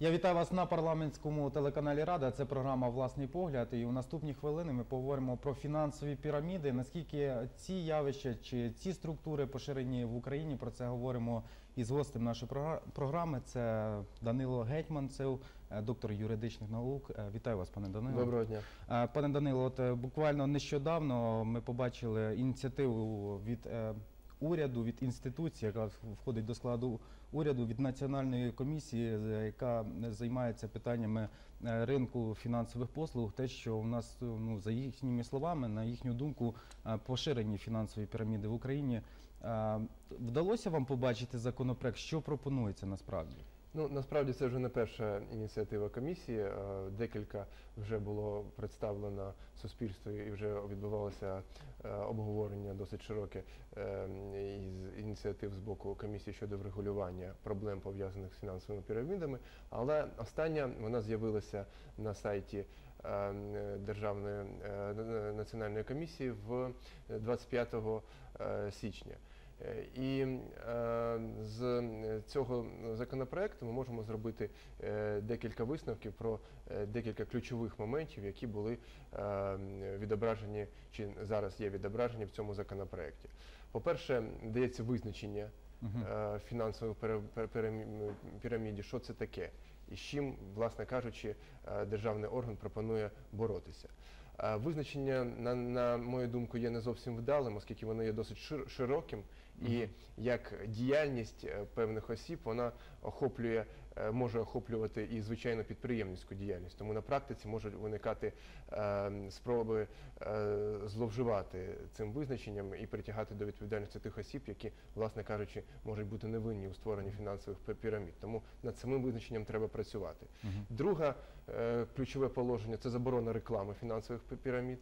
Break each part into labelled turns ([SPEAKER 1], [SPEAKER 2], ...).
[SPEAKER 1] Я вітаю вас на парламентському телеканалі Рада. Це програма Власний погляд. І у наступні хвилини ми поговоримо про фінансові піраміди. Наскільки ці явища чи ці структури поширені в Україні? Про це говоримо із гостем нашої програми. Це Данило Гетьманцев, е, доктор юридичних наук. Е, Вітаю вас, пане Данило.
[SPEAKER 2] Доброго дня.
[SPEAKER 1] Е, Пане Данило, от буквально нещодавно ми побачили ініціативу від уряду, від інституції, яка входить до складу уряду, від національної комісії, яка займається питаннями е, ринку фінансових послуг. Те, що у нас е, ну за їхніми словами, на їхню думку, е, поширені фінансові піраміди в Україні. Е, Вдалося вам побачити законопроект, що пропонується насправді?
[SPEAKER 2] Ну насправді це вже не перша ініціатива комісії. Декілька вже було представлено суспільству і вже відбувалося е, обговорення досить широке е, із ініціатив з боку комісії щодо врегулювання проблем пов'язаних з фінансовими пірамідами. Але остання вона з'явилася на сайті. е, Державної національної комісії в 25 е, січня. І з цього законопроекту ми можемо зробити е, декілька висновків про е, декілька ключових моментів, які були е, відображені чи зараз є відображені в цьому законопроекті. По-перше, дається визначення е, фінансової піраміді, що це таке, і з чим, власне кажучи, е, державний орган пропонує боротися. Визначення, на, на мою думку, є не зовсім вдалим, оскільки воно є досить шир- широким, і
[SPEAKER 1] Мгм.
[SPEAKER 2] як діяльність е, певних осіб вона охоплює, може охоплювати і звичайно підприємницьку діяльність. Тому на практиці можуть виникати е, спроби е, зловживати цим визначенням і притягати до відповідальності тих осіб, які, власне кажучи, можуть бути невинні у створенні фінансових пірамід. Тому над самим визначенням треба працювати. Друге е, ключове положення це заборона реклами фінансових пі- пірамід.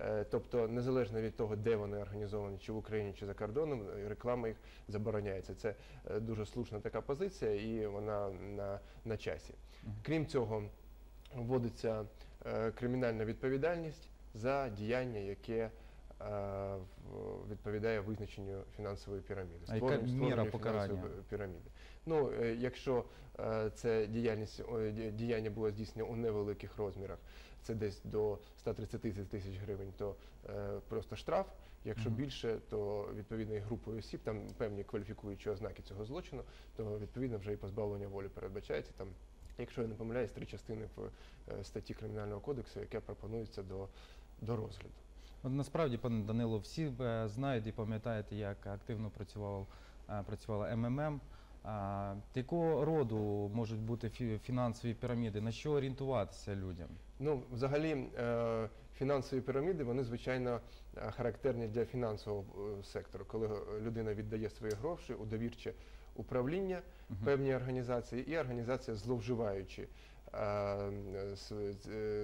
[SPEAKER 2] Е, Тобто, незалежно від того, де вони організовані, чи в Україні, чи за кордоном, реклама їх забороняється. Це е, дуже слушна така позиція, і вона на, на часі. Крім цього, вводиться е, кримінальна відповідальність за діяння, яке відповідає визначенню фінансової піраміди.
[SPEAKER 1] А яка міра покарання?
[SPEAKER 2] піраміди. Ну, е, якщо е, це діяльність діяння було здійснено у невеликих розмірах, це десь до 130 тисяч гривень, то е, просто штраф. Якщо більше, то відповідною групою осіб, там певні кваліфікуючі ознаки цього злочину, то відповідно вже і позбавлення волі передбачається там. Якщо я не помиляюсь, три частини в е, статті Кримінального кодексу, яке пропонується до, до розгляду.
[SPEAKER 1] От насправді, пане Данило, всі е, знають і пам'ятаєте, як активно працював, е, працювала МММ. Якого роду можуть бути фі- фінансові піраміди? На що орієнтуватися людям?
[SPEAKER 2] Ну, взагалі, е, фінансові піраміди, вони звичайно характерні для фінансового сектору, коли людина віддає свої гроші у довірче управління
[SPEAKER 1] Мгм.
[SPEAKER 2] певній організації, і організація, зловживаючи,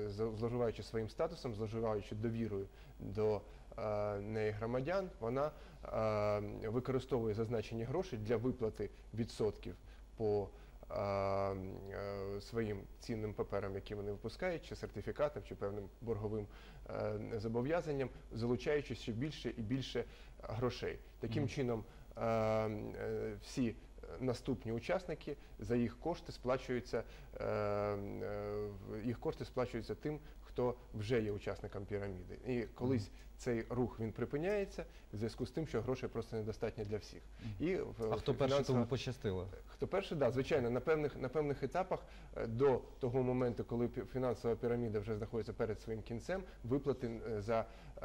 [SPEAKER 2] зловживаючи своїм статусом, зловживаючи довірою до е, неї громадян, вона е, використовує зазначені гроші для виплати відсотків по е, е, своїм цінним паперам, які вони випускають, чи сертифікатам, чи певним борговим е, зобов'язанням, залучаючи ще більше і більше грошей. Таким чином, е, е, всі наступні учасники за їх кошти сплачуються, е, е, їх кошти сплачуються тим, хто вже є учасником піраміди. І колись цей рух він припиняється в зв'язку з тим, що грошей просто недостатньо для всіх. І в-
[SPEAKER 1] А хто перший тому пощастило?
[SPEAKER 2] Хто перший, да, звичайно, на певних на певних етапах е, до того моменту, коли фінансова піраміда вже знаходиться перед своїм кінцем, виплати е, за е,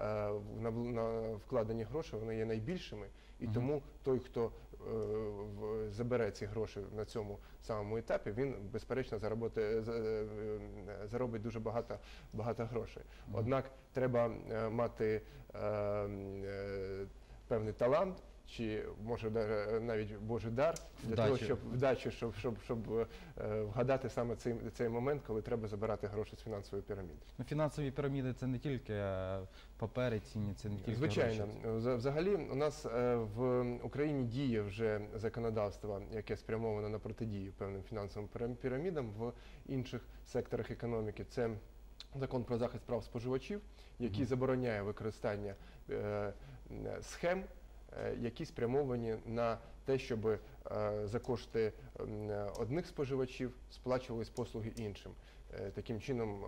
[SPEAKER 2] на, на вкладені гроші вони є найбільшими, і
[SPEAKER 1] Мгм.
[SPEAKER 2] тому той, хто е, забере ці гроші на цьому самому етапі, він безперечно заробити, за- е, е, заробить дуже багато багато грошей. Однак треба е, мати е, е, певний талант. Чи може навіть Божий дар для того, щоб вдачу, щоб, щоб, щоб е, вгадати саме цей, цей момент, коли треба забирати гроші з фінансової піраміди.
[SPEAKER 1] Ну, фінансові піраміди це не тільки е, папери цінні, це не тільки
[SPEAKER 2] Звичайно,
[SPEAKER 1] гроші.
[SPEAKER 2] Взагалі у нас е, в Україні діє вже законодавство, яке спрямовано на протидію певним фінансовим пірам- пірамідам в інших секторах економіки. Це закон про захист прав споживачів, який забороняє використання е, схем, які спрямовані на те, щоб е, за кошти е, одних споживачів сплачувались послуги іншим. Е, Таким чином е,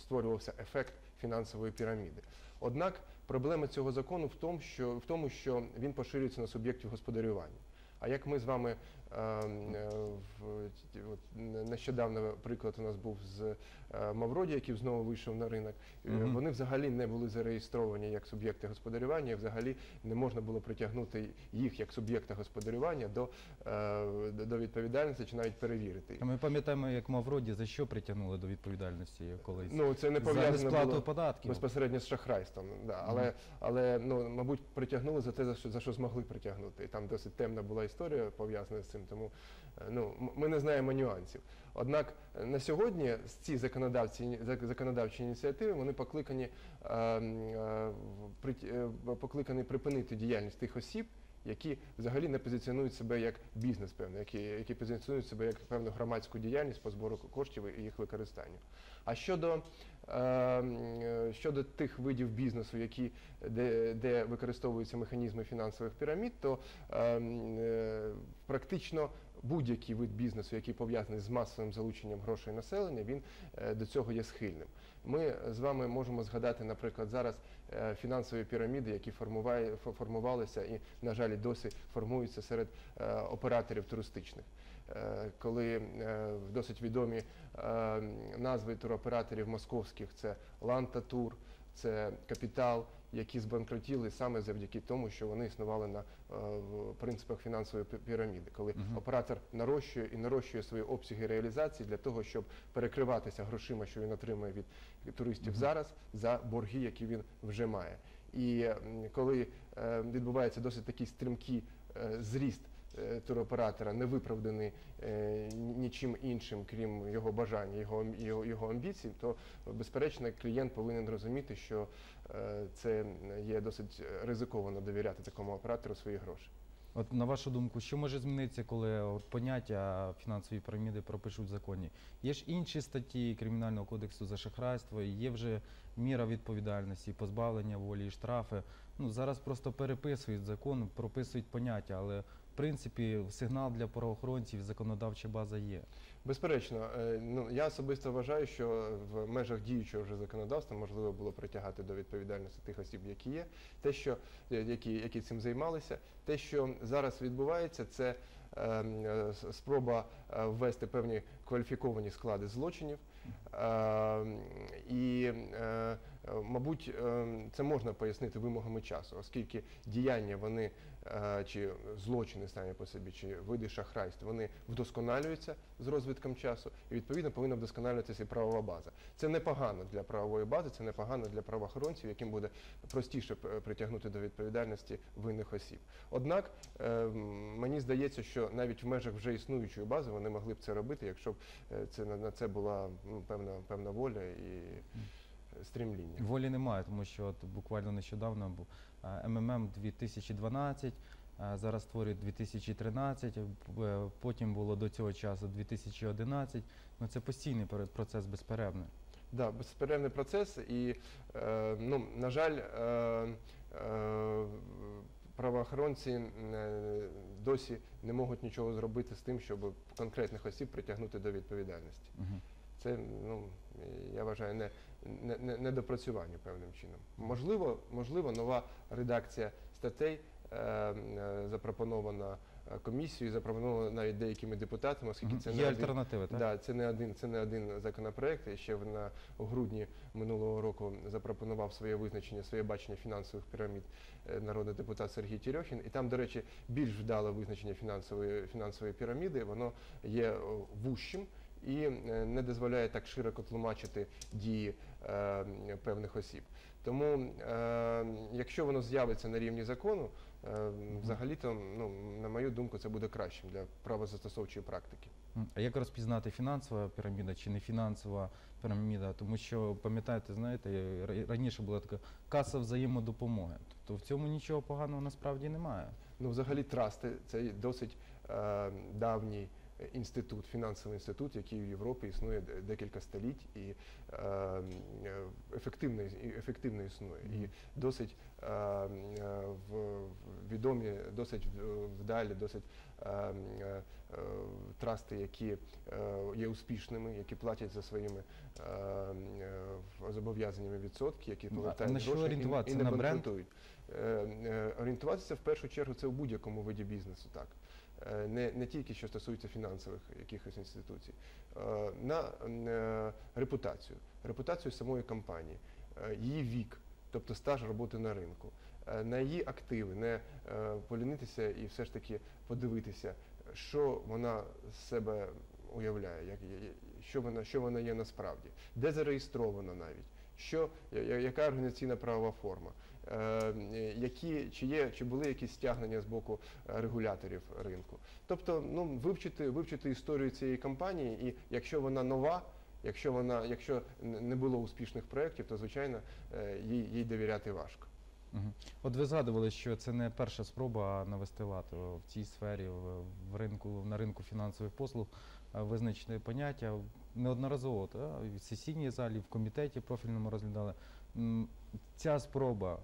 [SPEAKER 2] створювався ефект фінансової піраміди. Однак проблема цього закону в тому, що він поширюється на суб'єктів господарювання. А як ми з вами е, е, нещодавно приклад у нас був з е, Мавроді, який знову вийшов на ринок. Е, Вони взагалі не були зареєстровані як суб'єкти господарювання, взагалі не можна було притягнути їх як суб'єкта господарювання до, е, відповідальності чи навіть перевірити.
[SPEAKER 1] Ми пам'ятаємо, як Мавроді за що притягнули до відповідальності колись.
[SPEAKER 2] Ну це не пов'язано було
[SPEAKER 1] податків.
[SPEAKER 2] безпосередньо з шахрайством. Да. Але, але ну, мабуть, притягнули за те, за що, за що змогли притягнути. І там досить темна була історія пов'язана з цим, тому е, ну, ми не знаємо нюансів. Однак е, на сьогодні ці законодавці, зак- законодавчі ініціативи вони покликані, е, е, прит- е, покликані припинити діяльність тих осіб, які взагалі не позиціонують себе як бізнес, певно, які, які позиціонують себе як певну громадську діяльність по збору коштів і їх використанню. А щодо, е, е, щодо тих видів бізнесу, які, де, де використовуються механізми фінансових пірамід, то е, е, практично будь-який вид бізнесу, який пов'язаний з масовим залученням грошей населення, він е, до цього є схильним. Ми з вами можемо згадати, наприклад, зараз е, фінансові піраміди, які формувалися і, на жаль, досі формуються серед е, операторів туристичних. Коли досить відомі назви туроператорів московських це Ланта Тур, це Капітал, які збанкрутіли саме завдяки тому, що вони існували на е, принципах фінансової піраміди, коли оператор нарощує і нарощує свої обсяги реалізації для того, щоб перекриватися грошима, що він отримує від туристів зараз, за борги, які він вже має. І коли е, відбувається досить такий стрімкий е, зріст туроператора, не виправданий е, нічим іншим, крім його бажання, його, його, його амбіцій, то безперечно клієнт повинен розуміти, що е, це є досить ризиковано довіряти такому оператору свої гроші.
[SPEAKER 1] От на вашу думку, що може змінитися, коли от поняття фінансової піраміди пропишуть в законі? Є ж інші статті Кримінального кодексу за шахрайство, є вже міра відповідальності, позбавлення волі і штрафи. Ну зараз просто переписують закон, прописують поняття, але принципі сигнал для правоохоронців, законодавча база є.
[SPEAKER 2] Безперечно, е, ну я особисто вважаю, що в межах діючого вже законодавства можливо було притягати до відповідальності тих осіб, які є, те, що е, які, які цим займалися. Те, що зараз відбувається, це е, спроба ввести певні кваліфіковані склади злочинів. Е, І, мабуть, е, це можна пояснити вимогами часу, оскільки діяння вони е, чи злочини самі по собі, чи види шахрайств, вони вдосконалюються з розвитком часу, і відповідно повинна вдосконалюватися і правова база. Це непогано для правової бази, це непогано для правоохоронців, яким буде простіше притягнути до відповідальності винних осіб. Однак е, мені здається, що навіть в межах вже існуючої бази вони могли б це робити, якщо б е, це на це була певна певна воля і е, стрімління.
[SPEAKER 1] Волі немає, тому що от буквально нещодавно був е, МММ 2012, е, зараз створюють 2013, е, потім було до цього часу 2011. Ну це постійний процес безперервний.
[SPEAKER 2] Да, безперервний процес, і е, ну, на жаль, е, е, правоохоронці досі не можуть нічого зробити з тим, щоб конкретних осіб притягнути до відповідальності.
[SPEAKER 1] Мгм.
[SPEAKER 2] Це, ну, я вважаю, не, не, не, недопрацювання певним чином. Можливо, можливо, нова редакція статей е, е, запропонована е, комісією, запропонована навіть деякими депутатами, оскільки це
[SPEAKER 1] Є
[SPEAKER 2] не один,
[SPEAKER 1] альтернативи, так?
[SPEAKER 2] Да, це не один, це не один законопроект. І ще на у грудні минулого року запропонував своє визначення, своє бачення фінансових пірамід е, народний депутат Сергій Тірьохін. І там, до речі, більш вдале визначення фінансової фінансової піраміди. Воно є о, вужчим і е, не дозволяє так широко тлумачити дії е, певних осіб. Тому, е, якщо воно з'явиться на рівні закону, е, взагалі-то, ну, на мою думку, це буде кращим для правозастосовчої практики.
[SPEAKER 1] А як розпізнати фінансова піраміда чи не фінансова піраміда? Тому що, пам'ятаєте, знаєте, раніше була така каса взаємодопомоги. Тобто в цьому нічого поганого насправді немає.
[SPEAKER 2] Ну, взагалі, трасти це досить е, давній інститут, фінансовий інститут, який в Європі існує декілька століть і е, м, е, ефективно, і ефективно існує. І досить е, е, в- в- відомі, досить в- вдалі, досить е, е, е, трасти, які є успішними, які платять за своїми зобов'язаннями відсотки, які
[SPEAKER 1] Ну,
[SPEAKER 2] повертають
[SPEAKER 1] на що
[SPEAKER 2] гроші і-
[SPEAKER 1] орієнтуватися?
[SPEAKER 2] і не
[SPEAKER 1] На бренд?
[SPEAKER 2] Орієнтуватися в першу чергу це у будь-якому виді бізнесу, так. Е, Не, не тільки що стосується фінансових якихось інституцій, Е, на е, репутацію, репутацію самої компанії, її вік, тобто стаж роботи на ринку, на її активи, не полінитися і все ж таки подивитися, що вона з себе уявляє, як, що, вона, що вона є насправді, де зареєстровано навіть, що, яка організаційна правова форма. Е, Які чи є, чи були якісь стягнення з боку е, регуляторів ринку? Тобто, ну вивчити, вивчити історію цієї компанії, і якщо вона нова, якщо вона, якщо не було успішних проєктів, то звичайно е, їй, їй довіряти важко.
[SPEAKER 1] От ви згадували, що це не перша спроба навести лад в цій сфері, в, ринку, на ринку фінансових послуг, визначити поняття. Неодноразово та, в сесійній залі, в комітеті профільному розглядали. Ця спроба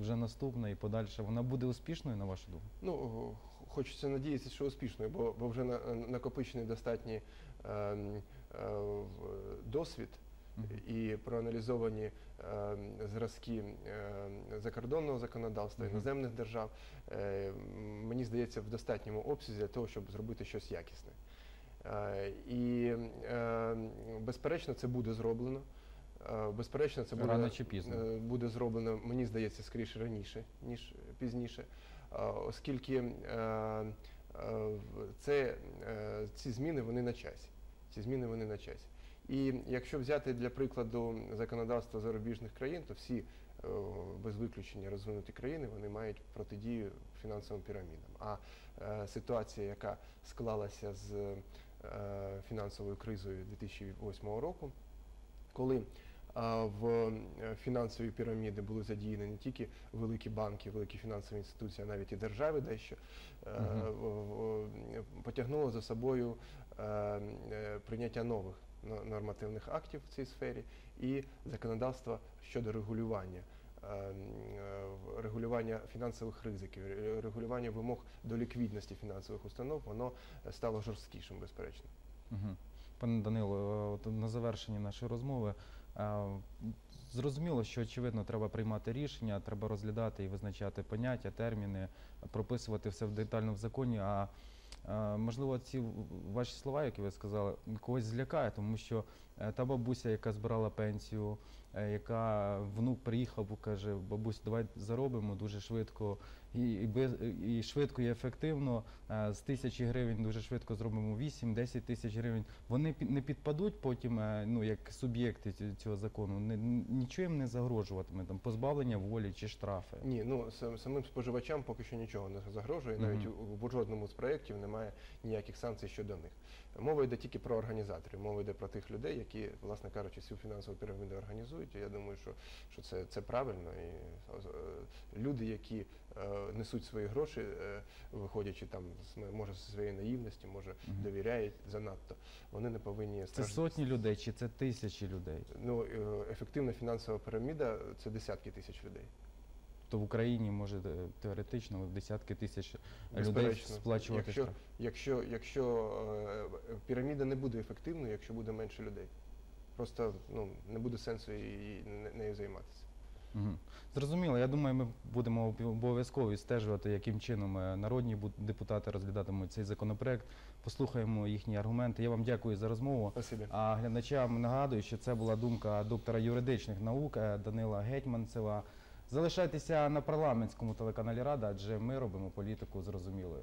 [SPEAKER 1] вже наступна і подальша, вона буде успішною, на вашу думку?
[SPEAKER 2] Ну, хочеться надіятися, що успішною, бо, бо вже на, накопичений достатній ем, е, в- досвід і проаналізовані ем, зразки ем, закордонного законодавства,
[SPEAKER 1] Мгм.
[SPEAKER 2] іноземних держав, е, мені здається, в достатньому обсязі для того, щоб зробити щось якісне. Е, І е, безперечно, це буде зроблено. Е, Безперечно, це буде,
[SPEAKER 1] Рано чи пізно.
[SPEAKER 2] е, буде зроблено, мені здається, скоріше раніше, ніж пізніше, Е, оскільки е, е, в- це, ці зміни вони на часі. Ці зміни вони на часі. І якщо взяти для прикладу законодавство зарубіжних країн, то всі без виключення розвинуті країни вони мають протидію фінансовим пірамідам. А ситуація, яка склалася з фінансовою кризою 2008 року, коли в е, фінансові піраміди були задіяні не тільки великі банки, великі фінансові інституції, а навіть і держави дещо, е, потягнуло за собою е, прийняття нових нормативних актів в цій сфері і законодавства щодо регулювання. Регулювання фінансових ризиків, регулювання вимог до ліквідності фінансових установ, воно стало жорсткішим, безперечно.
[SPEAKER 1] Пане Данило, на завершенні нашої розмови зрозуміло, що очевидно треба приймати рішення, треба розглядати і визначати поняття, терміни, прописувати все в детально в законі. А можливо, ці ваші слова, які ви сказали, когось злякає, тому що е, та бабуся, яка збирала пенсію, е, яка внук приїхав, каже, бабусь, давай заробимо дуже швидко і, і, без, і швидко і ефективно. Е, З тисячі гривень дуже швидко зробимо 8-10 тисяч гривень. Вони не підпадуть потім, е, ну як суб'єкти цього закону. Не, нічого їм не загрожуватиме, там позбавлення волі чи штрафи.
[SPEAKER 2] Ні, ну сам- самим споживачам поки що нічого не загрожує. Навіть
[SPEAKER 1] Мгм.
[SPEAKER 2] у, у жодному з проєктів немає ніяких санкцій щодо них. Мова йде тільки про організаторів, мова йде про тих людей, які, власне кажучи, цю фінансову піраміду організують. Я думаю, що, що це, це правильно. І е, люди, які несуть свої гроші, е, виходячи там може зі своєї наївності, може довіряють занадто. Вони не повинні
[SPEAKER 1] Це сотні людей чи це тисячі людей?
[SPEAKER 2] Ну, е, ефективна фінансова піраміда це десятки тисяч людей.
[SPEAKER 1] То в Україні може е, теоретично десятки тисяч людей сплачувати
[SPEAKER 2] Якщо,
[SPEAKER 1] штраф.
[SPEAKER 2] якщо, якщо е, піраміда не буде ефективною, якщо буде менше людей. Просто ну, не буде сенсу її, не- нею займатися.
[SPEAKER 1] Зрозуміло. Я думаю, ми будемо обов'язково відстежувати, яким чином е, народні депутати розглядатимуть цей законопроект. Послухаємо їхні аргументи. Я вам дякую за розмову.
[SPEAKER 2] Спасибі.
[SPEAKER 1] А глядачам нагадую, що це була думка доктора юридичних наук е, Данила Гетьманцева. Залишайтеся на парламентському телеканалі Рада, адже ми робимо політику зрозумілою.